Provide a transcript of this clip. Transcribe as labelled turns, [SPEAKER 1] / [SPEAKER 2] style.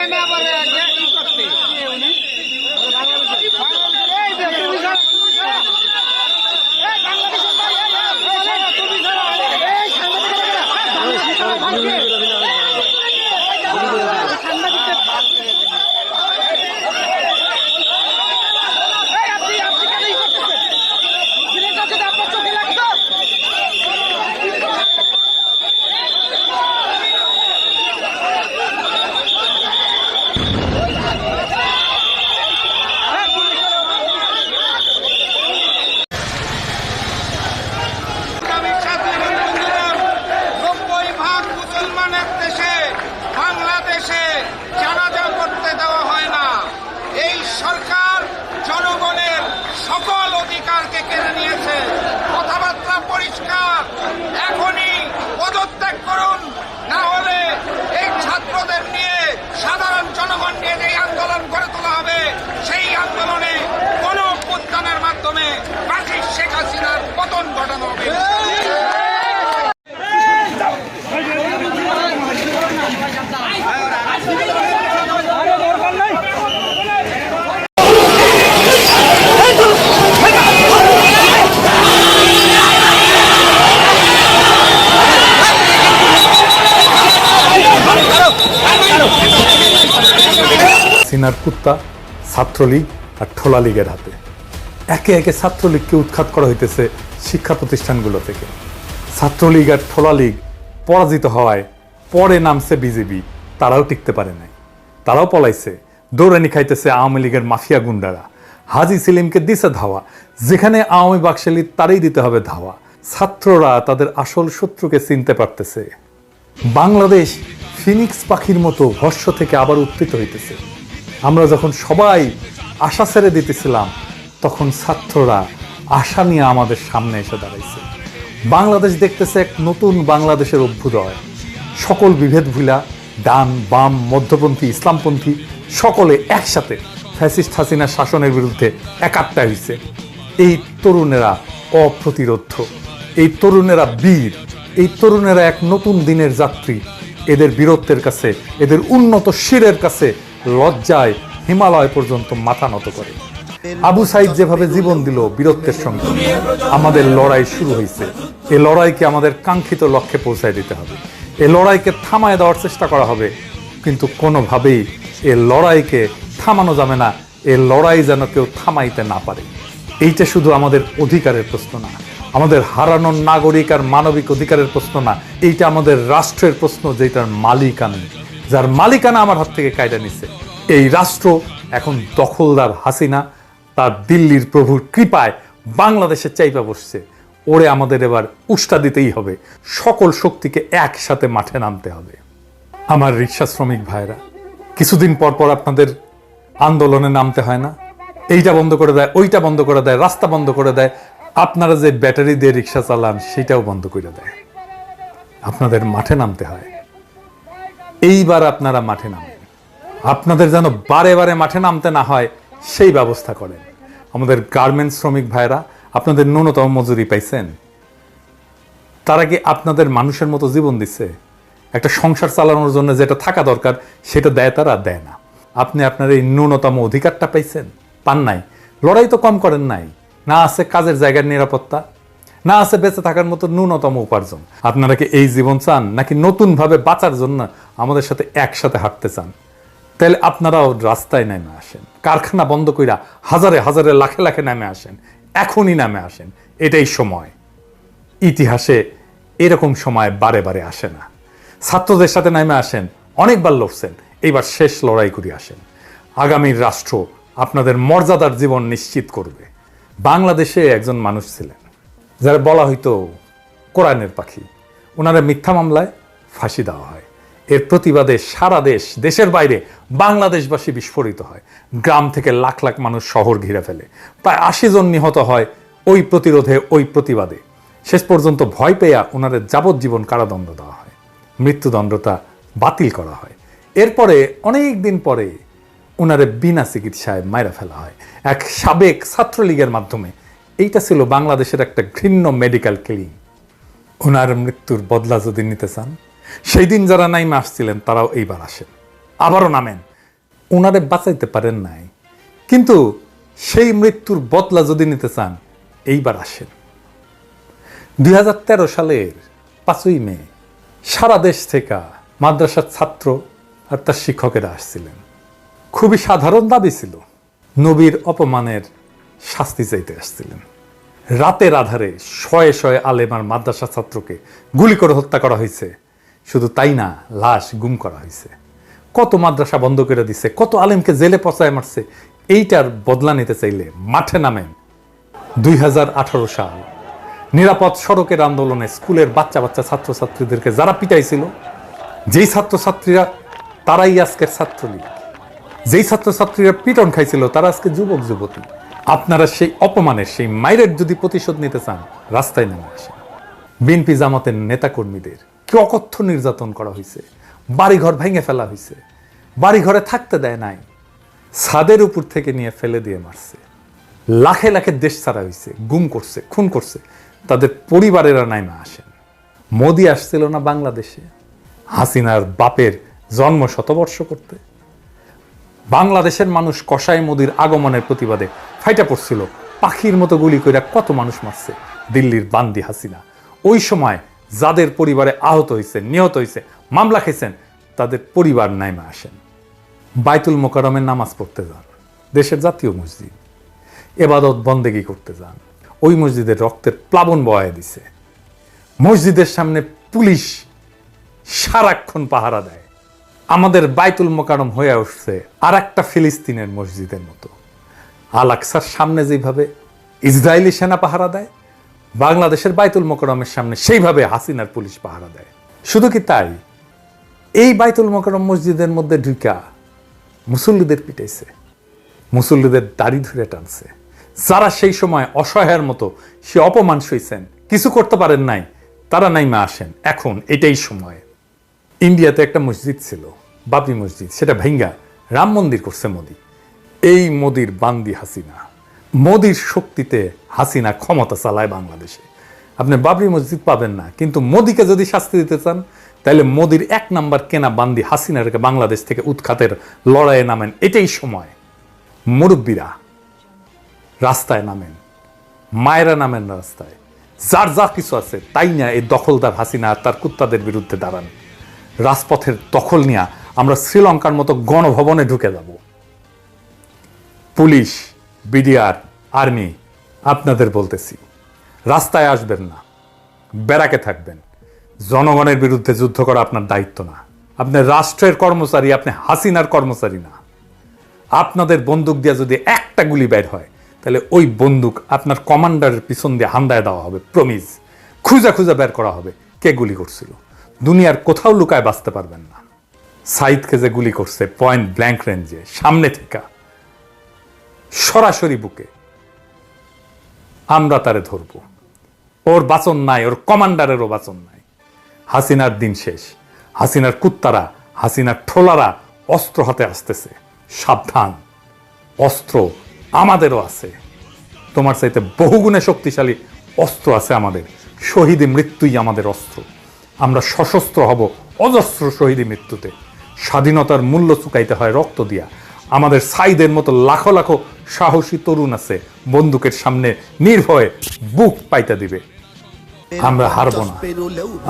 [SPEAKER 1] আমি porque querría
[SPEAKER 2] সিনার কুত্তা, ছাত্রলীগ আর ঠোলা লীগের হাতে। একে একে ছাত্রলীগকে উৎখাত করা হইতেছে শিক্ষা প্রতিষ্ঠানগুলো থেকে। ছাত্রলীগ আর ঠোলা লীগ পরাজিত হওয়ায় পরে নামছে বিজেপি, তারাও টিকতে পারে নাই। তারাও পলাইছে, দৌড়ানি খাইতেছে আওয়ামী লীগের মাফিয়া গুন্ডারা। হাজি সেলিমকে দিছে ধাওয়া, যেখানে আওয়ামী বাকশালী তারই দিতে হবে ধাওয়া। ছাত্ররা তাদের আসল শত্রুকে চিনতে পারতেছে। বাংলাদেশ ফিনিক্স পাখির মতো ভস্য থেকে আবার উত্থিত হইতেছে। আমরা যখন সবাই আশা ছেড়ে দিতেছিলাম, তখন ছাত্ররা আশা নিয়ে আমাদের সামনে এসে দাঁড়াইছে। বাংলাদেশ দেখতেছে এক নতুন বাংলাদেশের অভ্যুদয়। সকল বিভেদ ভুলা, ডান, বাম, মধ্যপন্থী, ইসলামপন্থী, সকলে একসাথে ফ্যাসিস্ট হাসিনার শাসনের বিরুদ্ধে একাত্তা হয়েছে এই তরুণেরা অপ্রতিরোধ্য। এই তরুণেরা বীর। এই তরুণেরা এক নতুন দিনের যাত্রী। এদের বীরত্বের কাছে, এদের উন্নত শিরের কাছে লজ্জায় হিমালয় পর্যন্ত মাথা নত করে। আবু সাইদ যেভাবে জীবন দিল বীরত্বের সঙ্গে, আমাদের লড়াই শুরু হয়েছে। এই লড়াইকে আমাদের কাঙ্ক্ষিত লক্ষ্যে পৌঁছায় দিতে হবে। এই লড়াইকে থামায় দেওয়ার চেষ্টা করা হবে। কিন্তু কোনোভাবেই এ লড়াইকে থামানো যাবে না, এ লড়াই যেন কেউ থামাইতে না পারে। এইটা শুধু আমাদের অধিকারের প্রশ্ন না, আমাদের হারানোর নাগরিক আর মানবিক অধিকারের প্রশ্ন না, এইটা আমাদের রাষ্ট্রের প্রশ্ন যেটার মালিকানা যার মালিকানা আমার হাত থেকে কায়দা নিছে এই রাষ্ট্র এখন দখলদার হাসিনা, তার দিল্লির প্রভুর কৃপায় বাংলাদেশের চাইপা বসছে। ওরে আমাদের এবার উষ্টা দিতেই হবে। সকল শক্তিকে একসাথে মাঠে নামতে হবে। আমার রিক্সা শ্রমিক ভাইরা কিছুদিন পর পর আপনাদের আন্দোলনে নামতে হয় না? এইটা বন্ধ করে দেয়, ওইটা বন্ধ করে দেয়, রাস্তা বন্ধ করে দেয়। আপনারা যে ব্যাটারি দিয়ে রিক্সা চালান, সেটাও বন্ধ করে দেয়। আপনাদের মাঠে নামতে হয়। এইবার আপনারা মাঠে নামেন। আপনাদের যেন বারে বারে মাঠে নামতে না হয়, সেই ব্যবস্থা করেন। আমাদের গার্মেন্টস শ্রমিক ভাইরা আপনাদের ন্যূনতম মজুরি পাইছেন। তারা কি আপনাদের মানুষের মতো জীবন দিচ্ছে একটা সংসার চালানোর জন্য যেটা থাকা দরকার, সেটা দেয় তারা, দেয় না। আপনি আপনার এই ন্যূনতম অধিকারটা পাইছেন? পান নাই। লড়াই তো কম করেন নাই। না আছে কাজের জায়গার নিরাপত্তা না আছে, বেঁচে থাকার মতো ন্যূনতম উপার্জন। আপনারা কি এই জীবন চান, নাকি নতুনভাবে বাঁচার জন্য আমাদের সাথে একসাথে হাঁটতে চান? তাহলে আপনারাও রাস্তায় নেমে আসেন। কারখানা বন্ধ কইরা হাজারে হাজারে লাখে লাখে নেমে আসেন। এখনই নামে আসেন। এটাই সময়। ইতিহাসে এরকম সময় বারে বারে আসে না। ছাত্রদের সাথে নেমে আসেন, অনেকবার লড়ছেন, এইবার শেষ লড়াই করে আসেন। আগামীর রাষ্ট্র আপনাদের মর্যাদার জীবন নিশ্চিত করবে। বাংলাদেশে একজন মানুষ ছিলেন। যারা বলা হইতো কোরআনের পাখি ওনারা মিথ্যা মামলায় ফাঁসি দেওয়া হয়। এর প্রতিবাদে সারা দেশ, দেশের বাইরে বাংলাদেশবাসী বিস্ফোরিত হয়। গ্রাম থেকে লাখ লাখ মানুষ শহর ঘিরে ফেলে। প্রায় আশি জন নিহত হয় ওই প্রতিরোধে, ওই প্রতিবাদে। শেষ পর্যন্ত ভয় পেয়া ওনাদের যাবজ্জীবন কারাদণ্ড দেওয়া হয়। মৃত্যুদণ্ডটা বাতিল করা হয়। এরপরে অনেক দিন পরে ওনারে বিনা চিকিৎসায় মাইরা ফেলা হয়। এক সাবেক ছাত্রলীগের মাধ্যমে এইটা ছিল বাংলাদেশের একটা ঘৃণ্য মেডিকেল ক্লিনিক ওনার মৃত্যুর বদলা যদি নিতে চান সেই দিন যারা নাইমে আসছিলেন, তারাও এইবার আসেন। আবারও নামেন। ওনারে বাঁচাইতে পারেন নাই। কিন্তু সেই মৃত্যুর বদলা যদি নিতে চান, এইবার আসেন। দু হাজার তেরো সালের পাঁচই মে, সারা দেশ থেকে মাদ্রাসার ছাত্র আর তার শিক্ষকেরা আসছিলেন। খুবই সাধারণ দাবি ছিল। নবীর অপমানের শাস্তি চাইতে আসছিলেন। রাতের আধারে শয়ে শয়ে আলেম আর মাদ্রাসা ছাত্রকে গুলি করে হত্যা করা হয়েছে। শুধু তাই না, লাশ গুম করা হয়েছে। কত মাদ্রাসা বন্ধ করে দিছে, কত আলেমকে জেলে পচায় মারছে, এইটার বদলা নিতে চাইলে মাঠে নামেন। দুই হাজার আঠারো সাল, নিরাপদ সড়কের আন্দোলনে স্কুলের বাচ্চা বাচ্চা ছাত্রছাত্রীদেরকে যারা পিটাইছিল, যেই ছাত্রছাত্রীরা তারাই আজকের ছাত্রলীগ। যেই ছাত্রছাত্রীরা পিটন খাইছিল, তারা আজকে যুবক, যুবতী। আপনারা সেই অপমানের, সেই মাইরের যদি প্রতিশোধ নিতে চান, রাস্তায় নেমে আসেন। বিএনপি জামাতের নেতাকর্মীদের কি অকথ্য নির্যাতন করা হয়েছে? বাড়িঘর ভেঙে ফেলা হয়েছে। বাড়িঘরে থাকতে দেয় নাই। ছাদের উপর থেকে নিয়ে ফেলে দিয়ে মারছে। লাখে লাখে দেশ ছাড়া হয়েছে, গুম করছে, খুন করছে। তাদের পরিবারেরা নাইমা আসেন। মোদি আসছিল না বাংলাদেশে। হাসিনার বাপের জন্ম শতবর্ষ করতে। বাংলাদেশের মানুষ কসাই মোদির আগমনের প্রতিবাদে ফাইটা পড়ছিল। পাখির মতো গুলি কইরা কত মানুষ মারছে। দিল্লির বান্দি হাসিনা। ওই সময় যাদের পরিবারে আহত হয়েছে নিহত হয়েছে মামলা খেয়েছেন তাদের পরিবার নাইমা আসেন। বাইতুল মোকারমের নামাজ পড়তে যান। দেশের জাতীয় মসজিদ। এবাদত বন্দেগি করতে যান। ওই মসজিদের রক্তের প্লাবন বয়ে দিছে। মসজিদের সামনে পুলিশ সারাক্ষণ পাহারা দেয়। আমাদের বাইতুল মোকারম হয়ে উঠছে আর একটা ফিলিস্তিনের মসজিদের মতো। আল আকসার সামনে যেভাবে ইসরায়েলি সেনা পাহারা দেয়, বাংলাদেশের বাইতুল মোকারমের সামনে সেইভাবে হাসিনার পুলিশ পাহারা দেয়। শুধু কি তাই? এই বাইতুল মোকারম মসজিদের মধ্যে ঢুকা মুসল্লিদের পিটাইছে, মুসল্লিদের দাড়ি ধরে টানছে। যারা সেই সময় অসহায়ের মতো সে অপমান সইছেন, কিছু করতে পারেন নাই, তারা নাইমা আসেন। এখন এটাই সময়। ইন্ডিয়াতে একটা মসজিদ ছিল বাবরি মসজিদ, সেটা ভেঙ্গা। রাম মন্দির করছে মোদি। এই মোদির বান্দি হাসিনা। মোদির শক্তিতে হাসিনা ক্ষমতা চালায় বাংলাদেশে। আপনি বাবরি মসজিদ পাবেন না, কিন্তু মোদিকে যদি শাস্তি দিতে চান, তাহলে মোদির এক নাম্বার কেনা বান্দি হাসিনারকে বাংলাদেশ থেকে উৎখাতের লড়াইয়ে নামেন। এটাই সময়। মুরব্বীরা রাস্তায় নামেন। মায়েরা নামেন রাস্তায়। যার যা কিছু আছে, তাই না এই দখলদার হাসিনা আর তার কুত্তাদের বিরুদ্ধে দাঁড়ান। রাজপথের দখল নিয়ে আমরা শ্রীলঙ্কার মতো গণভবনে ঢুকে যাব। পুলিশ, বিডিআর, আর্মি, আপনাদের বলতেছি, রাস্তায় আসবেন না, ব্যারাকে থাকবেন। জনগণের বিরুদ্ধে যুদ্ধ করা আপনার দায়িত্ব না। আপনি রাষ্ট্রের কর্মচারী, আপনি হাসিনার কর্মচারী না। আপনাদের বন্দুক দিয়ে যদি একটা গুলি বের হয়, তাহলে ওই বন্দুক আপনার কমান্ডারের পিছন দিয়ে হান্দায় দেওয়া হবে প্রমিজ খুঁজা খুঁজা বের করা হবে, কে গুলি করছিল। দুনিয়ার কোথাও লুকায় বাঁচতে পারবেন না। সাইদকে যে গুলি করছে পয়েন্ট ব্ল্যাঙ্ক রেঞ্জে সামনে থেকে, সরাসরি বুকে, আমরা তারে ধরব। ওর বাচন নাই, ওর কমান্ডারেরও বাচন নাই। হাসিনার দিন শেষ। হাসিনার কুত্তারা, হাসিনার ঠোলারা অস্ত্র হাতে আসতেছে। সাবধান। অস্ত্র আমাদেরও আছে। তোমার চাইতে বহুগুণে শক্তিশালী অস্ত্র আছে আমাদের। শহীদে মৃত্যুই আমাদের অস্ত্র। আমরা সশস্ত্র হব অজস্র শহীদী মৃত্যুতে। স্বাধীনতার মূল্য চুকাইতে হয় রক্ত দিয়া। আমাদের সাইদের মতো লাখো লাখো সাহসী তরুণ আছে, বন্দুকের সামনে নির্ভয়ে বুক পাইতে দিবে। আমরা হারবো না।